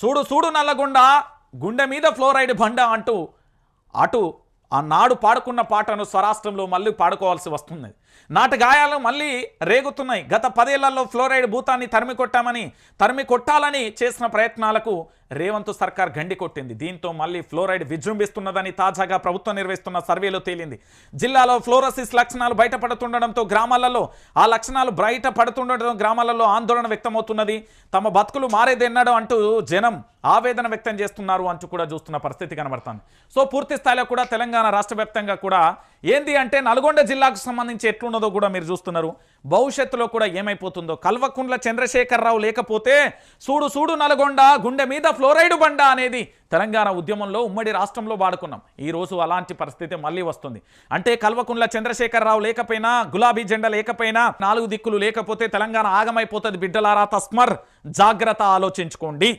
చూడు చూడు నల్లగొండ గుండె మీద ఫ్లోరైడ్ బండ అంటూ అటు ఆ నాడు పాడుకున్న పాటను స్వరాష్ట్రంలో మళ్ళీ పాడుకోవాల్సి వస్తుంది. నాటగాయాలు మళ్ళీ రేగుతున్నాయి. గత పదేళ్ళలో ఫ్లోరైడ్ భూతాన్ని తరిమి కొట్టామని తరిమి కొట్టాలని చేసిన ప్రయత్నాలకు రేవంత్ సర్కార్ గండి కొట్టింది. దీంతో మళ్ళీ ఫ్లోరైడ్ విజృంభిస్తున్నదని తాజాగా ప్రభుత్వం నిర్వహిస్తున్న సర్వేలో తేలింది. జిల్లాలో ఫ్లోరోసిస్ లక్షణాలు బయటపడుతుండడంతో గ్రామాలలో ఆ లక్షణాలు బయటపడుతుండడం గ్రామాలలో ఆందోళన వ్యక్తమవుతున్నది. తమ బతుకులు మారేదెన్నడం అంటూ జనం ఆవేదన వ్యక్తం చేస్తున్నారు అంటూ కూడా చూస్తున్న పరిస్థితి కనబడుతుంది. సో పూర్తి స్థాయిలో కూడా తెలంగాణ రాష్ట్ర వ్యాప్తంగా కూడా ఏంది అంటే నల్గొండ జిల్లాకు సంబంధించి ఎట్లున్నదో కూడా మీరు చూస్తున్నారు. భవిష్యత్తులో కూడా ఏమైపోతుందో. కల్వకుండ్ల చంద్రశేఖరరావు లేకపోతే సూడు సూడు నల్గొండ గుండె మీద ఫ్లోరైడ్ బండ అనేది తెలంగాణ ఉద్యమంలో ఉమ్మడి రాష్ట్రంలో వాడుకున్నాం. ఈ రోజు అలాంటి పరిస్థితి మళ్ళీ వస్తుంది. అంటే కల్వకుండ్ల చంద్రశేఖరరావు లేకపోయినా గులాబీ జెండా లేకపోయినా నాలుగు దిక్కులు లేకపోతే తెలంగాణ ఆగమైపోతుంది బిడ్డలారా తస్మర్. జాగ్రత్త ఆలోచించుకోండి.